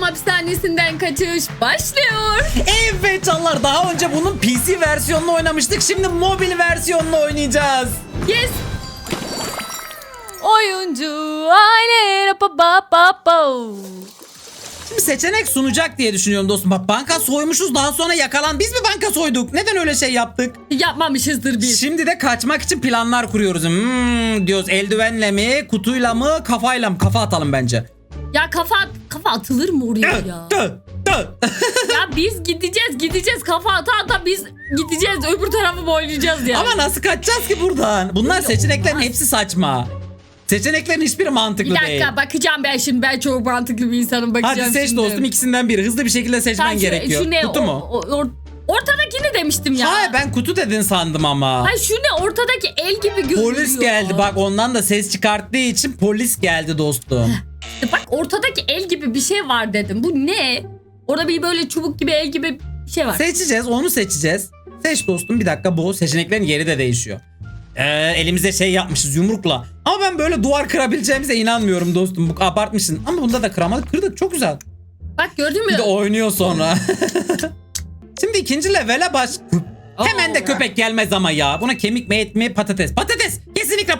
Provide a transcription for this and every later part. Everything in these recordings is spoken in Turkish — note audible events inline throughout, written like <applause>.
Adam hapishanesinden kaçış başlıyor. Evet canlar daha önce bunun PC versiyonunu oynamıştık. Şimdi mobil versiyonunu oynayacağız. Yes. Oyuncu aile pa pa pa pa. Şimdi seçenek sunacak diye düşünüyorum dostum. Bak banka soymuşuz daha sonra yakalan. Biz mi banka soyduk? Neden öyle şey yaptık? Yapmamışızdır biz. Şimdi de kaçmak için planlar kuruyoruz. Hmm, diyoruz eldivenle mi, kutuyla mı, kafayla mı? Kafa atalım bence. Ya kafa kafa atılır mı oraya ya? <laughs> Ya biz gideceğiz gideceğiz kafa ata ata biz gideceğiz öbür tarafı boylayacağız ya. Ama nasıl kaçacağız ki buradan? Bunlar Öyle seçeneklerin olmaz. hepsi saçma. Seçeneklerin hiçbiri mantıklı bir dakika değil. bakacağım ben şimdi ben çok mantıklı bir insanım bakacağım Hadi seç şimdi. dostum ikisinden biri. Hızlı bir şekilde seçmen Sen şu- gerekiyor. Şu ne? Kutu O- mu? o- or- ortadakini demiştim ya. Hayır ben kutu dedin sandım ama. Hayır şu ne ortadaki el gibi görünüyor. Polis geldi bak ondan da ses çıkarttığı için polis geldi dostum. <laughs> Bak ortadaki el gibi bir şey var dedim. Bu ne? Orada bir böyle çubuk gibi el gibi bir şey var. Seçeceğiz onu seçeceğiz. Seç dostum bir dakika bu seçeneklerin yeri de değişiyor. Ee, elimizde şey yapmışız yumrukla. Ama ben böyle duvar kırabileceğimize inanmıyorum dostum. Bu abartmışsın. Ama bunda da kıramadık. Kırdık çok güzel. Bak gördün mü? Bir de oynuyor sonra. <laughs> Şimdi ikinci levele baş... Hemen de köpek gelmez ama ya. Buna kemik mi et mi patates. Patates.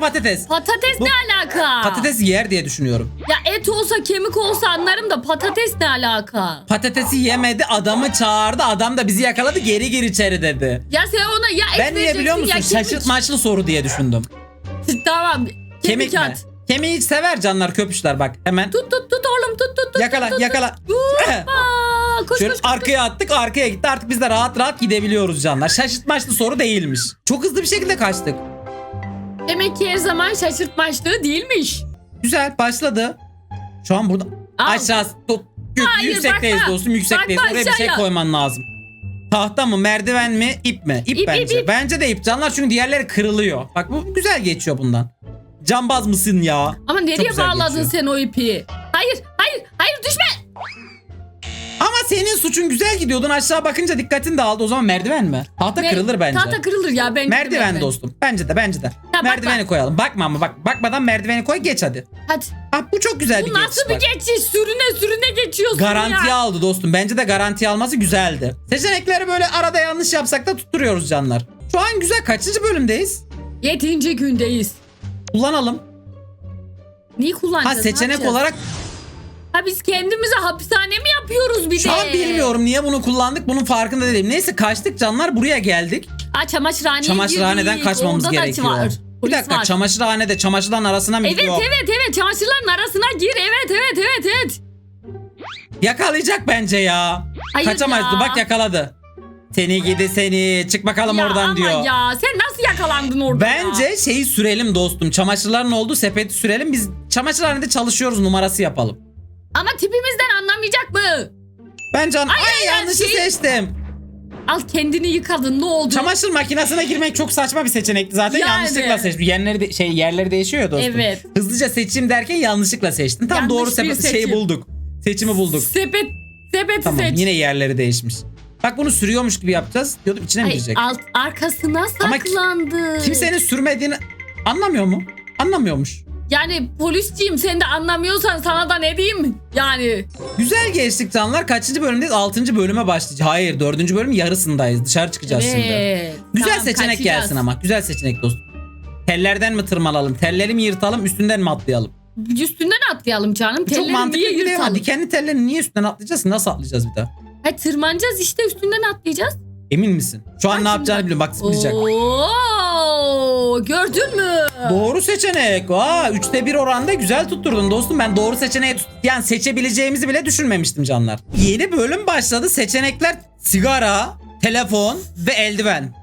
Patates. Patates Bu- ne alaka? Patates yer diye düşünüyorum. Ya et olsa kemik olsa anlarım da patates ne alaka? Patatesi yemedi adamı çağırdı. Adam da bizi yakaladı geri gir içeri dedi. Ya sen ona ya et Ben niye biliyor musun? ya kemik. Şaşırtmaçlı soru diye düşündüm. Tamam. Kemik, Kemik mi? at. Kemiği sever canlar köpüşler bak hemen. Tut tut tut oğlum tut tut tut. yakala tut, tut. yakala. Aa, <laughs> koş Şöyle koş koş. arkaya attık arkaya gitti artık biz de rahat rahat gidebiliyoruz canlar. Şaşırtmaçlı soru değilmiş. Çok hızlı bir şekilde kaçtık. Demek ki her zaman şaşırtmaçlı değilmiş. Güzel başladı. Şu an burada Al. aşağı tut. Gü- Hayır, yüksekteyiz bakma. dostum yüksekteyiz. Bakma Oraya bir şey aşağıya. koyman lazım. Tahta mı merdiven mi ip mi? İp, İp, bence. ip, ip. Bence de ip canlar çünkü diğerleri kırılıyor. Bak bu güzel geçiyor bundan. Cambaz mısın ya? Ama nereye güzel bağladın geçiyor. sen o ipi? Hayır hayır hayır düşme. Senin suçun güzel gidiyordun aşağı bakınca dikkatin dağıldı o zaman merdiven mi? Tahta Me- kırılır bence. Tahta kırılır ya ben merdiven ben. dostum. Bence de bence de. bakma. Merdiveni koyalım. Bakma ama bak bakmadan merdiveni koy geç hadi. Hadi. Ha, bu çok güzel Bu bir nasıl bir geçiş bak. geçiş? Sürüne sürüne geçiyorsun Garantiye ya. aldı dostum. Bence de garantiye alması güzeldi. Seçenekleri böyle arada yanlış yapsak da tutturuyoruz canlar. Şu an güzel. Kaçıncı bölümdeyiz? Yedinci gündeyiz. Kullanalım. Neyi Ha kullanacağız? ne seçenek yapacağız? olarak Ha biz kendimize hapishane mi yapıyoruz bir de? şu an bilmiyorum niye bunu kullandık. Bunun farkında değilim. Neyse kaçtık canlar. Buraya geldik. Ha çamaşırhaneye Çamaşırhaneden girdik. kaçmamız Orada da gerekiyor. var. Bir Polis dakika var. çamaşırhanede çamaşırların arasına mı Evet gidiyor? evet evet çamaşırların arasına gir evet evet evet evet. Yakalayacak bence ya. Hayır Kaçamazdı ya. bak yakaladı. Seni gidi seni çık bakalım ya oradan ama diyor. ya sen nasıl yakalandın orada? Bence şeyi sürelim dostum. Çamaşırların olduğu sepeti sürelim. Biz çamaşırhanede çalışıyoruz numarası yapalım. Ama tipimizden anlamayacak mı? Ben can... Ay, ay, yanlışı şey- seçtim. Al kendini yıkadın ne oldu? Çamaşır makinesine girmek çok saçma bir seçenekti zaten. Yani. Yanlışlıkla seçtim. Yerleri de, şey yerleri değişiyor ya dostum. Evet. Hızlıca seçeyim derken yanlışlıkla seçtim. Tam Yanlış doğru sepet şeyi seçim. bulduk. Seçimi bulduk. Sepet, sepeti Tamam seç. yine yerleri değişmiş. Bak bunu sürüyormuş gibi yapacağız. Diyordum içine mi girecek? alt, arkasına Ama saklandı. Kimsenin sürmediğini anlamıyor mu? Anlamıyormuş. Yani polisciyim sen de anlamıyorsan sana da ne diyeyim? Yani Güzel geçtik canlar. Kaçıncı bölümdeyiz? Altıncı bölüme başlayacağız. Hayır dördüncü bölüm yarısındayız. Dışarı çıkacağız şimdi. evet. Güzel Tamam, seçenek kaçacağız. gelsin ama. Güzel seçenek dostum. Tellerden mi tırmalalım? Telleri mi yırtalım? Üstünden mi atlayalım? Üstünden atlayalım canım. Bu çok mantıklı niye değil yırtalım? dikenli tellerini niye üstünden atlayacağız? Nasıl atlayacağız bir daha? Hayır tırmanacağız işte üstünden atlayacağız. Emin misin? Şu an Bak ne şimdi yapacağını biliyorum. Bak zıplayacak. Oo, gördün mü? Doğru seçenek. Aa, üçte bir oranda güzel tutturdun dostum. Ben doğru seçeneği tut yani seçebileceğimizi bile düşünmemiştim canlar. Yeni bölüm başladı. Seçenekler sigara, telefon ve eldiven.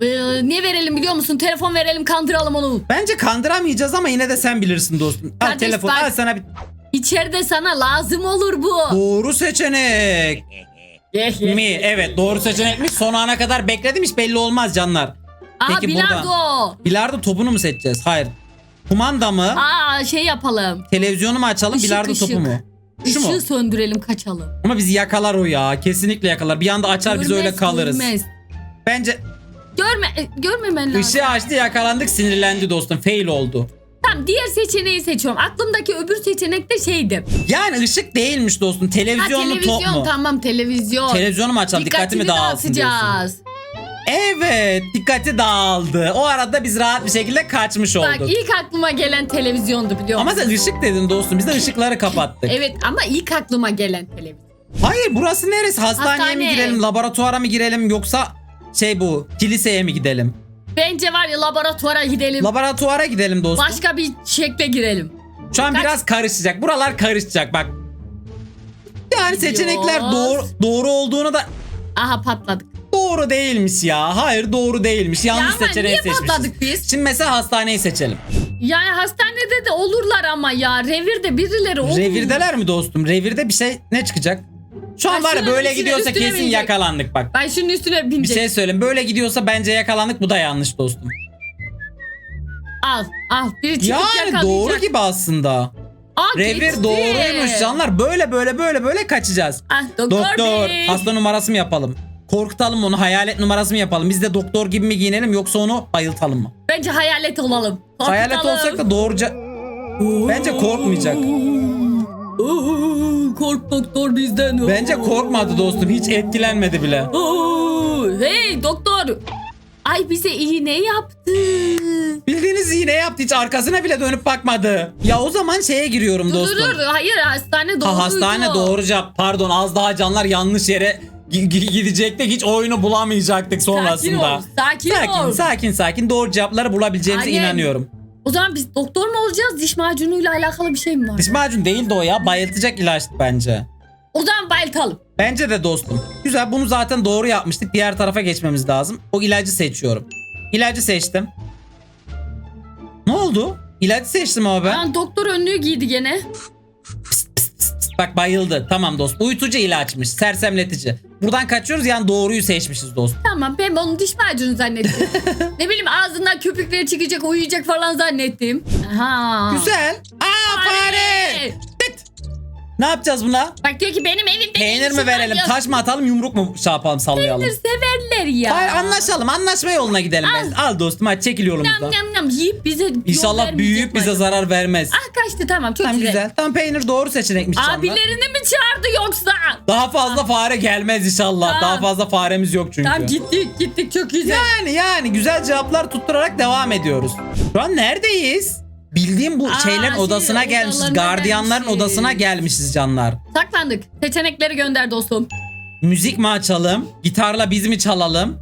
Ee, ne verelim biliyor musun? Telefon verelim kandıralım onu. Bence kandıramayacağız ama yine de sen bilirsin dostum. Al Kardeş telefon bak- al sana bir İçeride sana lazım olur bu. doğru seçenek. mi? Evet doğru seçenekmiş. Son ana kadar bekledim hiç belli olmaz canlar. Aha Peki bilardo. Bilardo topunu mu seçeceğiz? Hayır. Kumanda mı? Aa şey yapalım. Televizyonu mu açalım? Işık, bilardo topu ışık. mu? Şu mu? Işığı söndürelim kaçalım. Ama bizi yakalar o ya. Kesinlikle yakalar. Bir anda açar biz öyle Görmez, kalırız. görmez. Bence Görme, görmemen lazım. ışığı açtı yakalandık sinirlendi dostum. Fail oldu. Tamam diğer seçeneği seçiyorum. Aklımdaki öbür seçenek de şeydi. Yani ışık değilmiş dostum. Ha, Televizyon mu top televizyon mu? tamam televizyon. Televizyonu mu açalım? Dikkatimi Dikkatini dağılsın diyorsun. Evet dikkati dağıldı. O arada biz rahat bir şekilde kaçmış Bak olduk. ilk aklıma gelen televizyondu biliyor Ama musun? sen ışık dedin dostum. Biz de ışıkları kapattık. Evet ama ilk aklıma gelen televizyon. Hayır burası neresi? Hastaneye mi Hastane. girelim? Laboratuvara mı girelim? Yoksa şey bu kiliseye mi gidelim? Bence var ya laboratuvara gidelim. Laboratuvara gidelim dostum. Başka bir şekle girelim. Şu an Kaç- biraz karışacak. Buralar karışacak bak. Yani seçenekler Gidiyoruz. doğru doğru olduğunu da Aha patladık. Doğru değilmiş ya. Hayır doğru değilmiş. Ya Yanlış ama seçeneği niye seçmişiz. patladık biz? Şimdi mesela hastaneyi seçelim. Yani hastanede de olurlar ama ya. Revirde birileri olur. Revirdeler mi dostum? Revirde bir şey ne çıkacak? Şu an Ben var ya şunun böyle üstüne- gidiyorsa üstüne kesin binecek. yakalandık bak. Ben şunun üstüne Bir binecek. şey söyleyeyim. Böyle gidiyorsa bence yakalandık. Bu da yanlış dostum. Al al. Biri çıkıp Yani yakalayacak. doğru gibi aslında. Aa, Revir geçti. doğruymuş canlar. Böyle böyle böyle böyle kaçacağız. Ah, doktor, Doktor bey. hasta numarası mı yapalım? Korkutalım onu hayalet numarası mı yapalım? Biz de doktor gibi mi giyinelim yoksa onu bayıltalım mı? Bence hayalet olalım. Hayalet Korkutalım. olsak da doğruca... Bence korkmayacak. Kork doktor bizden. Bence korkmadı dostum. Hiç etkilenmedi bile. Hey doktor. Ay bize iğne yaptı. Bildiğiniz yine yaptı. Hiç arkasına bile dönüp bakmadı. Ya o zaman şeye giriyorum Dur dostum. dur dur. Hayır hastane doğruydu. Ha, hastane doğru cevap. Pardon az daha canlar yanlış yere gidecektik. Hiç oyunu bulamayacaktık sonrasında. Sakin ol. Sakin, Sakin, ol. sakin, sakin. Doğru cevapları bulabileceğimize Aynen. inanıyorum. O zaman biz doktor mu olacağız? Diş macunuyla alakalı bir şey mi var? Diş macun değil de o ya. Bayıltacak ilaçtı bence. O zaman bayıltalım. Bence de dostum. Güzel bunu zaten doğru yapmıştık. Diğer tarafa geçmemiz lazım. O ilacı seçiyorum. İlacı seçtim. Ne oldu? İlacı seçtim ama ben. Lan doktor önlüğü giydi gene. Bak bayıldı. Tamam dost. Uyutucu ilaçmış. Sersemletici. Buradan kaçıyoruz yani doğruyu seçmişiz dost. Tamam ben onu diş macunu zannettim. <laughs> ne bileyim ağzından köpükleri çıkacak uyuyacak falan zannettim. Aha. Güzel. Ne yapacağız buna? Bak diyor ki benim evimde Peynir mi verelim? Taş mı atalım? Yumruk mu şey yapalım sallayalım? Peynir severler ya. Hayır anlaşalım. Anlaşma yoluna gidelim. Al. ben. Al dostum hadi çekil Nam yolumuzdan. nam nam yiyip bize yol İnşallah büyüyüp bize zarar vermez. Ah kaçtı tamam çok Tamam güzel. güzel. Tam peynir doğru seçenekmiş canlar. Abilerini mi çağırdı yoksa? Daha fazla fare gelmez inşallah. Tamam. Daha fazla faremiz yok çünkü. Tamam gittik gittik çok güzel. Yani yani güzel cevaplar tutturarak devam ediyoruz. Şu an neredeyiz? Bildiğim bu Aa, şeylerin şey, odasına gelmişiz. odalarına Gardiyanların gelmişiz. odasına gelmişiz canlar. Saklandık. Seçenekleri gönder dostum. Müzik mi açalım? Gitarla biz mi çalalım?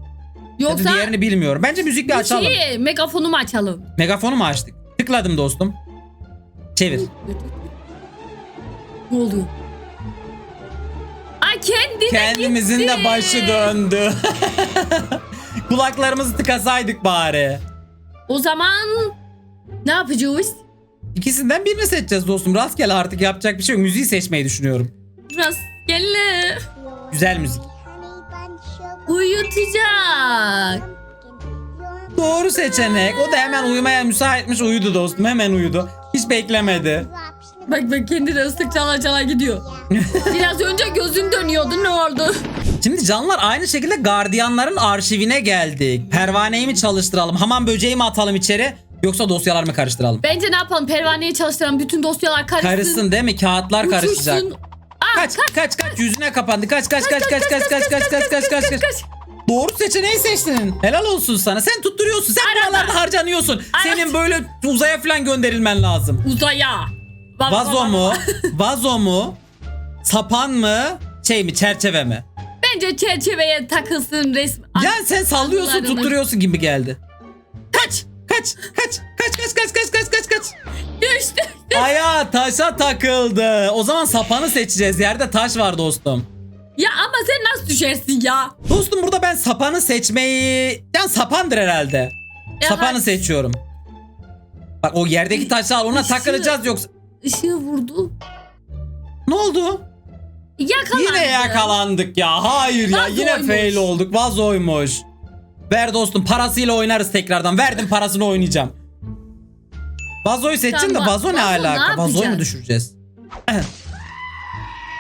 Ya da Yoksa diğerini bilmiyorum. Bence müzikle bu açalım. şeyi megafonu mu açalım? Megafonu mu açtık? Tıkladım dostum. Çevir. Ne oluyor? Ay kendine Kendimizin gitti. de başı döndü. <laughs> Kulaklarımızı tıkasaydık bari. O zaman ne yapacağız? İkisinden birini seçeceğiz dostum. Rastgele artık yapacak bir şey yok. Müziği seçmeyi düşünüyorum. Rastgele Güzel müzik. uyutacak. Doğru seçenek. O da hemen uyumaya müsaitmiş uyudu dostum. Hemen uyudu. Hiç beklemedi. Bak bak kendine ıslık çala çala gidiyor. <laughs> Biraz önce gözün dönüyordu ne oldu? Şimdi canlar aynı şekilde gardiyanların arşivine geldik. Pervaneyi mi çalıştıralım? Hamam böceği mi atalım içeri? Yoksa dosyalar mı karıştıralım? Bence ne yapalım pervaneyi çalıştıran bütün dosyalar karışsın. Karışsın değil mi? Kağıtlar karışacak. Aa, Kaç kaç kaç yüzüne kapandı. Kaç kaç kaç kaç kaç kaç kaç kaç kaç kaç kaç. Doğru seçeneği seçtin. Helal olsun sana. Sen tutturuyorsun. Sen Arada. buralarda harcanıyorsun. Arada. Senin böyle uzaya falan gönderilmen lazım. Uzaya. Vazo mu? Vazo mu? Sapan mı? Şey mi? Çerçeve mi? Bence çerçeveye takılsın resmi. Ya sen sallıyorsun tutturuyorsun gibi geldi. Kaç. Kaç kaç kaç kaç kaç kaç kaç kaç. Düştü. Aya taşa takıldı. O zaman sapanı seçeceğiz. Yerde taş var dostum. Ya ama sen nasıl düşersin ya? Dostum burada ben sapanı seçmeyi... Yani sapandır herhalde. Ya Sapanı bak, seçiyorum. Bak o yerdeki taşı al ona Işığı- takılacağız yoksa... Işığı vurdu. Ne oldu? Yakalandı. Yine yakalandık ya. Hayır ya yine Vazoymuş. fail olduk. Vazoymuş. Ver dostum parasıyla oynarız tekrardan. Verdim parasını oynayacağım. Vazoyu seçeceğim de vazo ne vazo ne alaka? Vazoyu mu düşüreceğiz?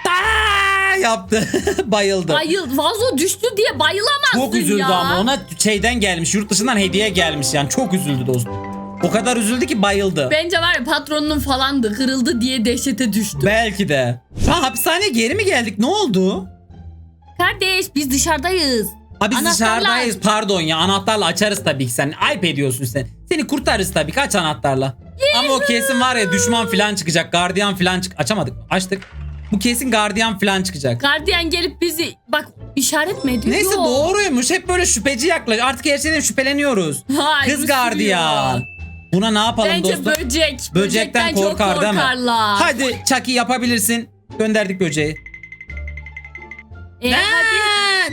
Aa, <laughs> yaptı. <laughs> Bayıldı. Bayıl, vazo düştü diye bayılamazsın Çok üzüldü ya. ama ona şeyden gelmiş yurt dışından hediye gelmiş yani çok üzüldü dostum. O kadar üzüldü ki bayıldı. Bence var ya patronunun falandı kırıldı diye dehşete düştü. Belki de. An hapishaneye geri mi geldik? Ne oldu? Kardeş biz dışarıdayız. Ha biz Anahtarlar. dışarıdayız pardon ya anahtarla açarız tabii ki sen. Ayıp ediyorsun sen. Seni kurtarırız tabii ki aç anahtarla. Ama o kesin var ya düşman falan çıkacak. Gardiyan falan çık. Açamadık. Açtık. Bu kesin gardiyan falan çıkacak. Gardiyan gelip bizi bak işaret mi ediyor? Neyse Yok. doğruymuş. Hep böyle şüpheci yaklaş. Artık her şeyden şüpheleniyoruz. Hayır, Kız gardiyan. Buna ne yapalım Bence dostum? böcek. Böcekten çok korkar değil mi? korkarlar. Hadi Chucky yapabilirsin. Gönderdik böceği. E, hadi.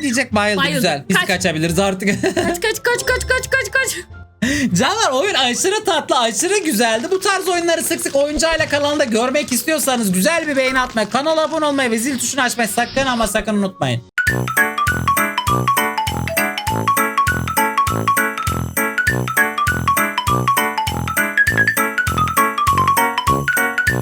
Diyecek bayıldı, Bayıldı. güzel. Biz Kaç. kaçabiliriz artık. Kaç kaç kaç kaç kaç kaç kaç. Canlar oyun aşırı tatlı, aşırı güzeldi. Bu tarz oyunları sık sık oyuncuyla kanalında görmek istiyorsanız güzel bir beğeni atmayı, kanala abone olmayı ve zil tuşunu açmayı sakın ama sakın unutmayın.